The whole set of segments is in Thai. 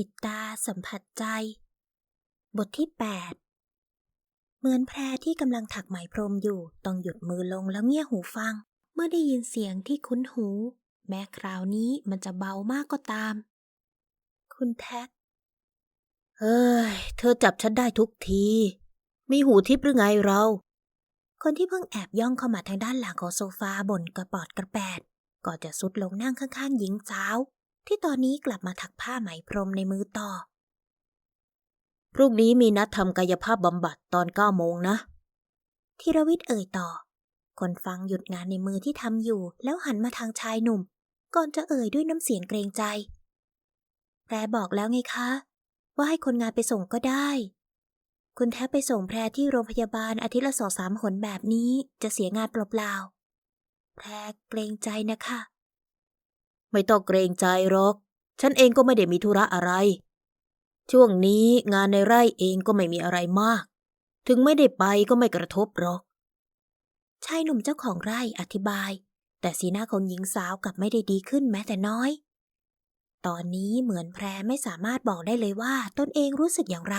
ปิดตาสัมผัสใจ บทที่ 8 เหมือนแพรที่กำลังถักไหมพรมอยู่ ต้องหยุดมือลงแล้วเงี่ยหูฟัง เมื่อได้ยินเสียงที่คุ้นหู แม้คราวนี้มันจะเบามากก็ตาม คุณแท็ก เฮ้ย เธอจับฉันได้ทุกที มีหูทิพย์หรือไงเรา คนที่เพิ่งแอบย่องเข้ามาทางด้านหลังของโซฟาบ่นกระปอดกระแปดก่อนจะสุดลงนั่งข้างๆหญิงสาว ที่ตอนนี้กลับมาถักผ้าไหมพรมในมือต่อ พรุ่งนี้มีนัดทำกายภาพบำบัดตอนเก้าโมงนะธีรวิทย์เอ่ยต่อ คนฟังหยุดงานในมือที่ทำอยู่ แล้วหันมาทางชายหนุ่ม ก่อนจะเอ่ยด้วยน้ำเสียงเกรงใจ แพรบอกแล้วไงคะ ว่าให้คนงานไปส่งก็ได้ คุณแทบไปส่งแพรที่โรงพยาบาลอาทิตย์ละสองสามหนแบบนี้จะเสียงานเปล่าๆแพรเกรงใจนะคะ ไม่ต้องเกรงใจหรอก ฉันเองก็ไม่ได้มีธุระอะไร ช่วงนี้งานในไร่เองก็ไม่มีอะไรมาก ถึงไม่ได้ไปก็ไม่กระทบหรอกชายหนุ่มเจ้าของไร่อธิบาย แต่สีหน้าของหญิงสาวกลับไม่ได้ดีขึ้นแม้แต่น้อย ตอนนี้เหมือนแพรไม่สามารถบอกได้เลยว่าตนเองรู้สึกอย่างไร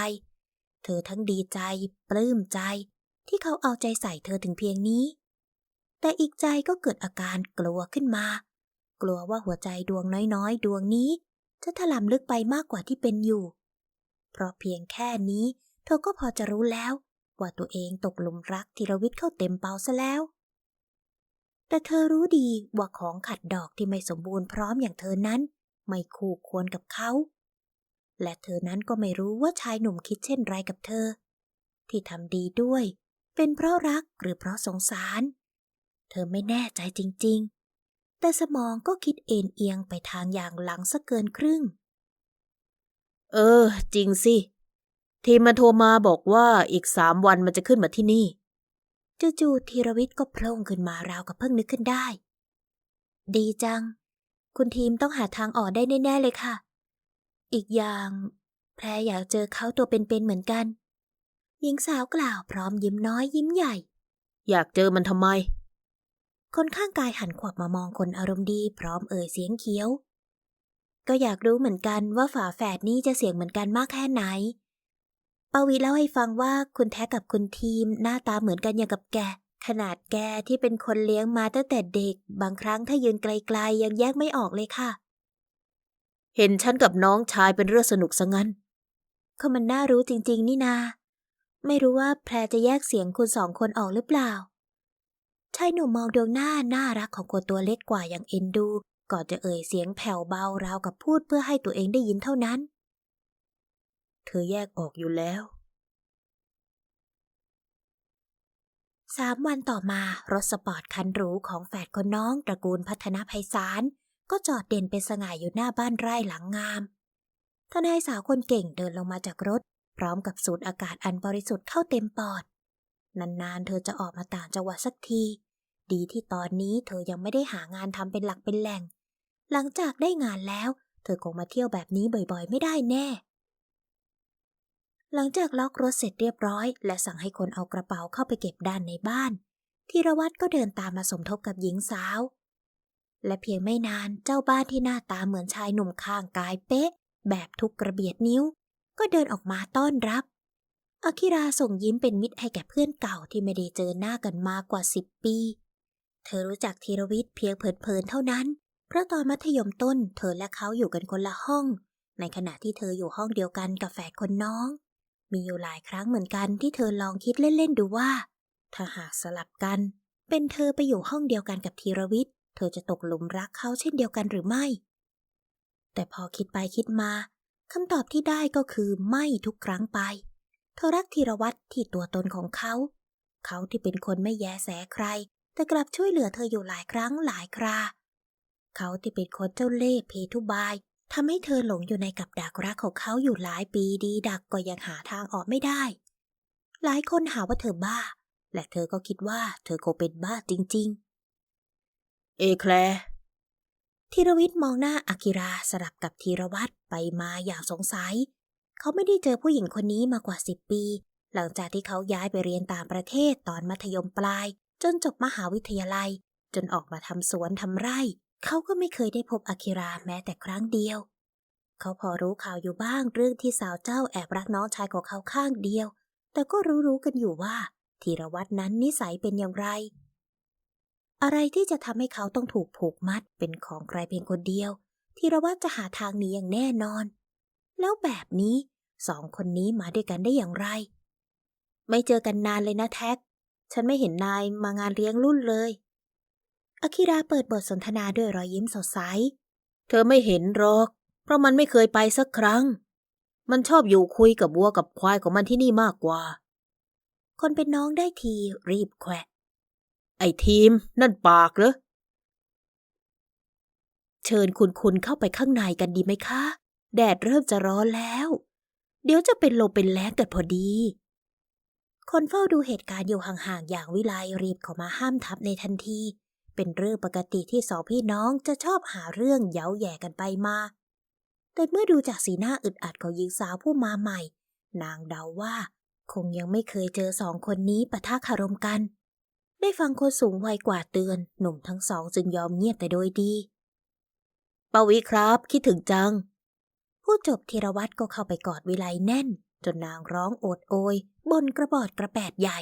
เธอทั้งดีใจ ปลื้มใจ ที่เขาเอาใจใส่เธอถึงเพียงนี้ แต่อีกใจก็เกิดอาการกลัวขึ้นมา กลัวว่าหัวใจดวงน้อยๆ ดวงนี้ จะถลำลึกไปมากกว่าที่เป็นอยู่ เพราะเพียงแค่นี้ เธอก็พอจะรู้แล้ว ว่าตัวเองตกหลุมรักธีรวิทย์เข้าเต็มเปาซะแล้ว แต่เธอรู้ดีว่าของขัดดอกที่ไม่สมบูรณ์พร้อมอย่างเธอนั้น ไม่คู่ควรกับเขา และเธอนั้นก็ไม่รู้ว่าชายหนุ่มคิดเช่นไรกับเธอ ที่ทำดีด้วย เป็นเพราะรักหรือเพราะสงสาร เธอไม่แน่ใจจริง ๆ แต่สมองก็คิดเอ็นเอียงไปทางอย่างหลังสักเกินครึ่ง เออ จริงสิ ทีมมันโทรมาบอกว่าอีกสามวันมันจะขึ้นมาที่นี่ จู่ๆธีรวิทย์ก็โพล่งขึ้นมาราวกับเพิ่งนึกขึ้นได้ ดีจัง คุณทีมต้องหาทางออกได้แน่ๆเลยค่ะ อีกอย่างแพรอยากเจอเขาตัวเป็นๆเหมือนกัน หญิงสาวกล่าวพร้อมยิ้มน้อยยิ้มใหญ่ อยากเจอมันทำไม คนข้างกายหันขวับมามองคนอารมณ์ดีพร้อมเอ่ยเสียงเคี้ยว ก็อยากรู้เหมือนกันว่าฝาแฝดนี่จะเสียงเหมือนกันมากแค่ไหนปาวีเล่าให้ฟังว่าคุณแท้กับคุณทีมหน้าตาเหมือนกันอย่างกับแก ขนาดแกที่เป็นคนเลี้ยงมาตั้งแต่เด็ก บางครั้งถ้ายืนไกลๆยังแยกไม่ออกเลยค่ะ เห็นฉันกับน้องชายเป็นเรื่องสนุกซะงั้นก็มันน่ารู้จริง ๆ นี่นา ไม่รู้ว่าแพรจะแยกเสียงคุณสองคนออกหรือเปล่า ชายหนุ่มมองดวงหน้าน่ารักของคนตัวเล็กกว่าอย่างเอ็นดู ก่อนจะเอ่ยเสียงแผ่วเบาราวกับพูดเพื่อให้ตัวเองได้ยินเท่านั้น เธอแยกออกอยู่แล้วสามวันต่อมารถสปอร์ตคันหรูของแฝดคนน้องตระกูลพัฒนาภัยสารก็จอดเด่นเป็นสง่าอยู่หน้าบ้านไร่หลังงาม ทนายสาวคนเก่งเดินลงมาจากรถ พร้อมกับสูดอากาศอันบริสุทธิ์เข้าเต็มปอด นานๆ เธอจะออกมาต่างจังหวัดสักที ดีที่ตอนนี้เธอยังไม่ได้หางานทำเป็นหลักเป็นแหล่ง หลังจากได้งานแล้ว เธอคงมาเที่ยวแบบนี้บ่อยๆ ไม่ได้แน่ หลังจากล็อกรถเสร็จเรียบร้อย และสั่งให้คนเอากระเป๋าเข้าไปเก็บด้านในบ้านธีรวัตรก็เดินตามมาสมทบกับหญิงสาว และเพียงไม่นานเจ้าบ้านที่หน้าตาเหมือนชายหนุ่มข้างกายเป๊ะ แบบทุกกระเบียดนิ้ว ก็เดินออกมาต้อนรับ อาคิราส่งยิ้มเป็นมิตรให้แก่เพื่อนเก่าที่ไม่ได้เจอหน้ากันมากกว่าสิบปี เธอรู้จักธีรวิทย์เพียงเผินๆเท่านั้น เพราะตอนมัธยมต้นเธอและเขาอยู่กันคนละห้อง ในขณะที่เธออยู่ห้องเดียวกันกับแฝดคนน้อง มีอยู่หลายครั้งเหมือนกันที่เธอลองคิดเล่นๆดูว่า ถ้าหากสลับกัน เป็นเธอไปอยู่ห้องเดียวกันกับธีรวิทย์ เธอจะตกหลุมรักเขาเช่นเดียวกันหรือไม่ แต่พอคิดไปคิดมาคำตอบที่ได้ก็คือไม่ทุกครั้งไป เธอรักธีรวัตรที่ตัวตนของเขา เขาที่เป็นคนไม่แยแสใคร แต่กลับช่วยเหลือเธออยู่หลายครั้งหลายครา เขาที่เป็นคนเจ้าเล่ห์เพทุบายทำให้เธอหลงอยู่ในกับดักรักของเขาอยู่หลายปีดีดักก็ยังหาทางออกไม่ได้ หลายคนหาว่าเธอบ้า และเธอก็คิดว่าเธอคงเป็นบ้าจริง ๆ เอแคลร์ธีรวิทย์มองหน้าอากิราสลับกับธีรวัตรไปมาอย่างสงสัย เขาไม่ได้เจอผู้หญิงคนนี้มากว่าสิบปี หลังจากที่เขาย้ายไปเรียนต่างประเทศตอนมัธยมปลาย จนจบมหาวิทยาลัย จนออกมาทำสวนทำไร่ เขาก็ไม่เคยได้พบอากิราแม้แต่ครั้งเดียว เขาพอรู้ข่าวอยู่บ้างเรื่องที่สาวเจ้าแอบรักน้องชายของเขาข้างเดียว แต่ก็รู้ๆกันอยู่ว่าธีรวัตรนั้นนิสัยเป็นอย่างไร อะไรที่จะทำให้เขาต้องถูกผูกมัดเป็นของใครเพียงคนเดียวธีรวัตรจะหาทางหนีอย่างแน่นอน แล้วแบบนี้สองคนนี้มาด้วยกันได้อย่างไร ไม่เจอกันนานเลยนะแท็ก ฉันไม่เห็นนายมางานเลี้ยงรุ่นเลย อาคิราเปิดบทสนทนาด้วยรอยยิ้มสดใส เธอไม่เห็นหรอก เพราะมันไม่เคยไปสักครั้ง มันชอบอยู่คุยกับวัวกับควายของมันที่นี่มากกว่า คนเป็นน้องได้ทีรีบแขวะ ไอ้ทีม นั่นปากเหรอ เชิญคุณคุณเข้าไปข้างในกันดีไหมคะ แดดเริ่มจะร้อนแล้ว เดี๋ยวจะเป็นลมเป็นแล้งกันพอดี คนเฝ้าดูเหตุการณ์อยู่ห่างๆอย่างวิไลรีบเข้ามาห้ามทับในทันที เป็นเรื่องปกติที่สองพี่น้องจะชอบหาเรื่องเย้าแย่กันไปมา แต่เมื่อดูจากสีหน้าอึดอัดของหญิงสาวผู้มาใหม่ นางเดาว่า คงยังไม่เคยเจอสองคนนี้ปะทะคารมกัน ได้ฟังคนสูงวัยกว่าเตือน หนุ่มทั้งสองจึงยอมเงียบแต่โดยดีปาวิครับ คิดถึงจัง ผู้จบธีรวัตรก็เข้าไปกอดวิไลแน่น จนนางร้องโอดโอยบนกระบอดกระแปดใหญ่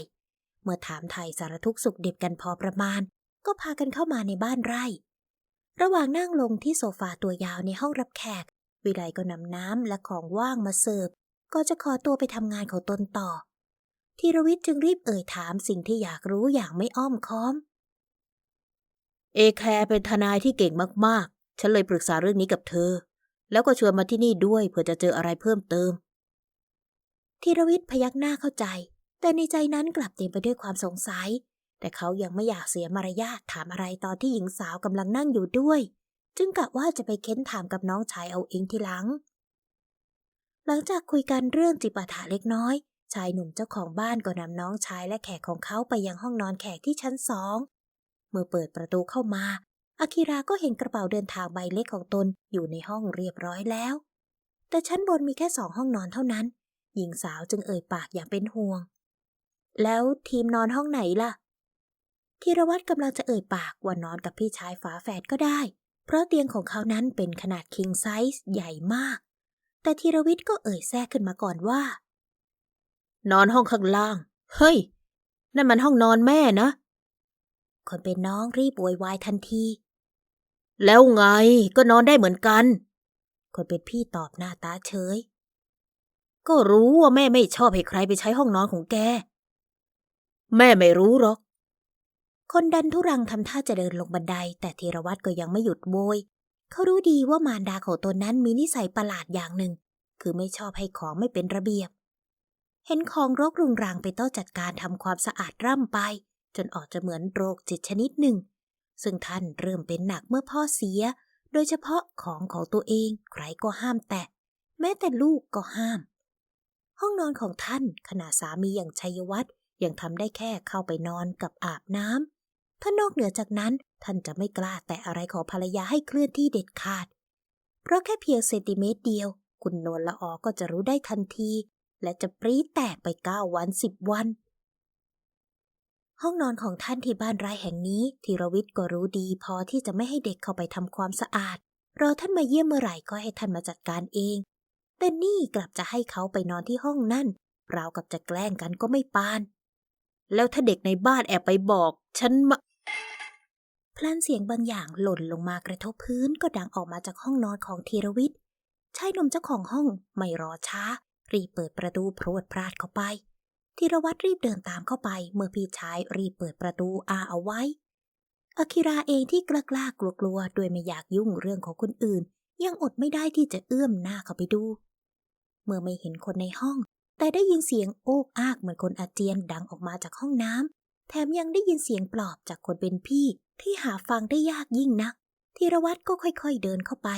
เมื่อถามไทยสารทุกสุขดิบกันพอประมาณ ก็พากันเข้ามาในบ้านไร่ ระหว่างนั่งลงที่โซฟาตัวยาวในห้องรับแขก วิไลก็นำน้ำและของว่างมาเสิร์ฟก็จะขอตัวไปทำงานของตนต่อธีรวิทย์จึงรีบเอ่ยถามสิ่งที่อยากรู้อย่างไม่อ้อมค้อม เอแคลร์เป็นทนายที่เก่งมากๆ ฉันเลยปรึกษาเรื่องนี้กับเธอ แล้วก็ชวนมาที่นี่ด้วยเผื่อจะเจออะไรเพิ่มเติมธีรวิทย์พยักหน้าเข้าใจ แต่ในใจนั้นกลับเต็มไปด้วยความสงสัย แต่เขายังไม่อยากเสียมารยาทถามอะไรตอนที่หญิงสาวกำลังนั่งอยู่ด้วย จึงกะว่าจะไปเค้นถามกับน้องชายเอาเองทีหลัง หลังจากคุยกันเรื่องจิปาถะเล็กน้อย ชายหนุ่มเจ้าของบ้านก็นำน้องชายและแขกของเขาไปยังห้องนอนแขกที่ชั้นสองเมื่อเปิดประตูเข้ามา อากิราก็เห็นกระเป๋าเดินทางใบเล็กของตนอยู่ในห้องเรียบร้อยแล้ว แต่ชั้นบนมีแค่สองห้องนอนเท่านั้น หญิงสาวจึงเอ่ยปากอย่างเป็นห่วง แล้วทีมนอนห้องไหนล่ะธีรวัตรกำลังจะเอ่ยปากว่านอนกับพี่ชายฝาแฝดก็ได้ เพราะเตียงของเขานั้นเป็นขนาดคิงไซส์ใหญ่มาก แต่ธีรวิทย์ก็เอ่ยแทรกขึ้นมาก่อนว่า นอนห้องข้างล่าง เฮ้ย นั่นมันห้องนอนแม่นะ คนเป็นน้องรีบโวยวายทันที แล้วไงก็นอนได้เหมือนกัน คนเป็นพี่ตอบหน้าตาเฉย ก็รู้ว่าแม่ไม่ชอบให้ใครไปใช้ห้องนอนของแก แม่ไม่รู้หรอก คนดันทุรังทำท่าจะเดินลงบันได แต่ธีรวัตรก็ยังไม่หยุดโวย เขารู้ดีว่ามารดาของตนนั้นมีนิสัยประหลาดอย่างหนึ่ง คือไม่ชอบให้ของไม่เป็นระเบียบ เห็นของรกรุงรังไปต้องจัดการทำความสะอาดร่ำไป จนออกจะเหมือนโรคจิตชนิดหนึ่ง ซึ่งท่านเริ่มเป็นหนักเมื่อพ่อเสีย โดยเฉพาะของของตัวเองใครก็ห้ามแตะ แม้แต่ลูกก็ห้าม ห้องนอนของท่านขณะสามีอย่างชัยวัฒน์ยังทำได้แค่เข้าไปนอนกับอาบน้ำถ้านอกเหนือจากนั้นท่านจะไม่กล้าแตะอะไรของภรรยาให้เคลื่อนที่เด็ดขาด เพราะแค่เพียงเซนติเมตรเดียว คุณนวลละออก็จะรู้ได้ทันที และจะปรี๊แตกไปเก้าวันสิบวัน ห้องนอนของท่านที่บ้านไร่แห่งนี้ธีรวิทย์ก็รู้ดีพอที่จะไม่ให้เด็กเข้าไปทำความสะอาด รอท่านมาเยี่ยมเมื่อไหร่ก็ให้ท่านมาจัดการเอง แต่นี่กลับจะให้เขาไปนอนที่ห้องนั่นราวกับจะแกล้งกันก็ไม่ปาน แล้วถ้าเด็กในบ้านแอบไปบอก ฉันมาพลันเสียงบางอย่างหล่นลงมากระทบพื้นก็ดังออกมาจากห้องนอนของธีรวิทย์ชายหนุ่มเจ้าของห้องไม่รอช้า รีบเปิดประตูพรวดพราดเข้าไป ธีรวัตรรีบเดินตามเข้าไปเมื่อพี่ชายรีบเปิดประตูอาเอาไว้ อาคิราเองที่กล้ากล้ากลัวกลัวๆโดยไม่อยากยุ่งเรื่องของคนอื่น ยังอดไม่ได้ที่จะเอื้อมหน้าเข้าไปดู เมื่อไม่เห็นคนในห้อง แต่ได้ยินเสียงโอกอากเหมือนคนอาเจียนดังออกมาจากห้องน้ำแถมยังได้ยินเสียงปลอบจากคนเป็นพี่ที่หาฟังได้ยากยิ่งนักธีรวัตรก็ค่อยๆเดินเข้าไป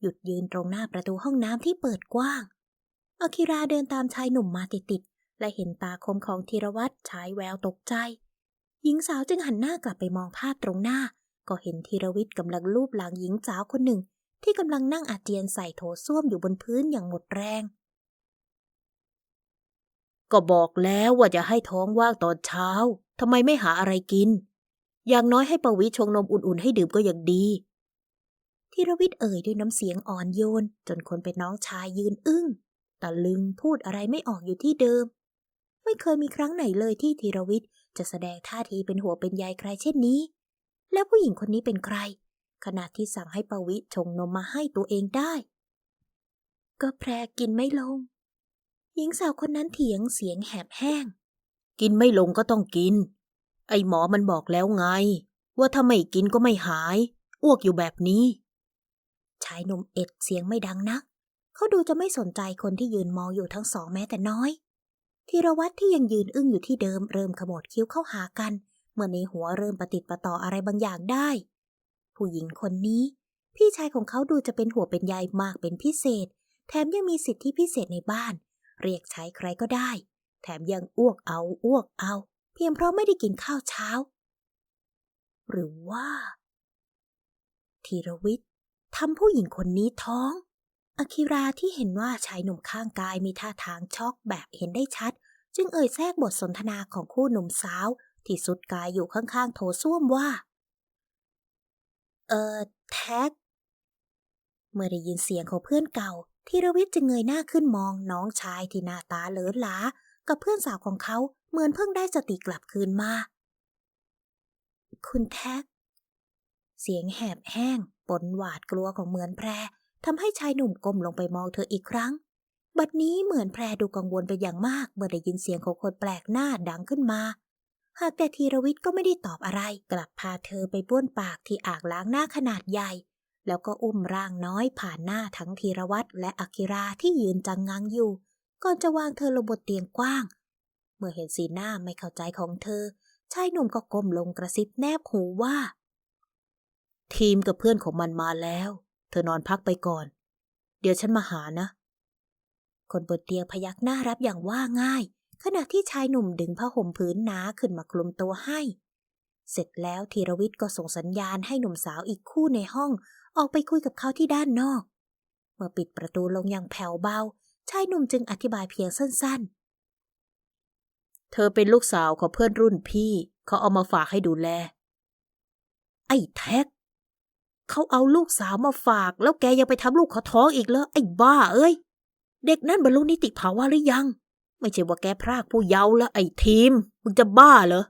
หยุดยืนตรงหน้าประตูห้องน้ำที่เปิดกว้างอาคิราเดินตามชายหนุ่มมาติดๆ และเห็นตาคมของธีรวัตรฉายแววตกใจ หญิงสาวจึงหันหน้ากลับไปมองภาพตรงหน้า ก็เห็นธีรวิทย์กำลังลูบหลังหญิงสาวคนหนึ่ง ที่กำลังนั่งอาเจียนใส่โถส้วมอยู่บนพื้นอย่างหมดแรง ก็บอกแล้วว่าจะให้ท้องว่างตอนเช้าทำไมไม่หาอะไรกิน อย่างน้อยให้ปวิชงนมอุ่นๆให้ดื่มก็ยังดีธีรวิทย์เอ่ยด้วยน้ำเสียงอ่อนโยน จนคนเป็นน้องชายยืนอึ้งตะลึงพูดอะไรไม่ออกอยู่ที่เดิม ไม่เคยมีครั้งไหนเลยที่ธีรวิทย์จะแสดงท่าทีเป็นหัวเป็นใยใครเช่นนี้ แล้วผู้หญิงคนนี้เป็นใคร ขณะที่สั่งให้ปวิชงนมมาให้ตัวเองได้ ก็แพรกินไม่ลง หญิงสาวคนนั้นเถียงเสียงแหบแห้ง กินไม่ลงก็ต้องกิน ไอหมอมันบอกแล้วไง ว่าถ้าไม่กินก็ไม่หาย อ้วกอยู่แบบนี้ ชายหนุ่มเอ็ดเสียงไม่ดังนัก เขาดูจะไม่สนใจคนที่ยืนมองอยู่ทั้งสองแม้แต่น้อย ธีรวัตรที่ยังยืนอึ้งอยู่ที่เดิมเริ่มขมวดคิ้วเข้าหากัน เมื่อในหัวเริ่มประติดประต่ออะไรบางอย่างได้ ผู้หญิงคนนี้ พี่ชายของเขาดูจะเป็นหัวเป็นใยมากเป็นพิเศษ แถมยังมีสิทธิพิเศษในบ้าน เรียกใช้ใครก็ได้ แถมยังอ้วกเอาอ้วกเอา เพียงเพราะไม่ได้กินข้าวเช้า หรือว่าธีรวิทย์ทำผู้หญิงคนนี้ท้อง อาคิราที่เห็นว่าชายหนุ่มข้างกายมีท่าทางช็อกแบบเห็นได้ชัด จึงเอ่ยแทรกบทสนทนาของคู่หนุ่มสาว ที่สุดกายอยู่ข้างๆโถส้วมว่า เออแท็ก เมื่อได้ยินเสียงของเพื่อนเก่าธีรวิทย์จึงเงยหน้าขึ้นมองน้องชายที่หน้าตาเหลือหลา กับเพื่อนสาวของเขาเหมือนเพิ่งได้สติกลับคืนมา คุณแท็ก เสียงแหบแห้งปนหวาดกลัวของเหมือนแพร ทำให้ชายหนุ่มก้มลงไปมองเธออีกครั้ง บัดนี้เหมือนแพรดูกังวลไปอย่างมากเมื่อได้ยินเสียงของคนแปลกหน้าดังขึ้นมา หากแต่ธีรวิทย์ก็ไม่ได้ตอบอะไร กลับพาเธอไปบ้วนปากที่อ่างล้างหน้าขนาดใหญ่ แล้วก็อุ้มร่างน้อยผ่านหน้าทั้งธีรวัตรและอากิราที่ยืนจังงังอยู่ ก่อนจะวางเธอลงบนเตียงกว้าง เมื่อเห็นสีหน้าไม่เข้าใจของเธอ ชายหนุ่มก็ก้มลงกระซิบแนบหูว่า ทีมกับเพื่อนของมันมาแล้ว เธอนอนพักไปก่อน เดี๋ยวฉันมาหานะ คนบนเตียงพยักหน้ารับอย่างว่าง่าย ขณะที่ชายหนุ่มดึงผ้าห่มผืนหนาขึ้นมาคลุมตัวให้ เสร็จแล้วธีรวิทย์ก็ส่งสัญญาณให้หนุ่มสาวอีกคู่ในห้องออกไปคุยกับเขาที่ด้านนอก เมื่อปิดประตูลงอย่างแผ่วเบา ชายหนุ่มจึงอธิบายเพียงสั้นๆ เธอเป็นลูกสาวของเพื่อนรุ่นพี่ เขาเอามาฝากให้ดูแล ไอ้แท็ก เขาเอาลูกสาวมาฝาก แล้วแกยังไปทำลูกเขาท้องอีกเหรอไอ้บ้าเอ้ย เด็กนั่นบรรลุนิติภาวะหรือยัง ไม่ใช่ว่าแกพรากผู้เยาว์แล้วไอ้ทีม มึงจะบ้าเหรอ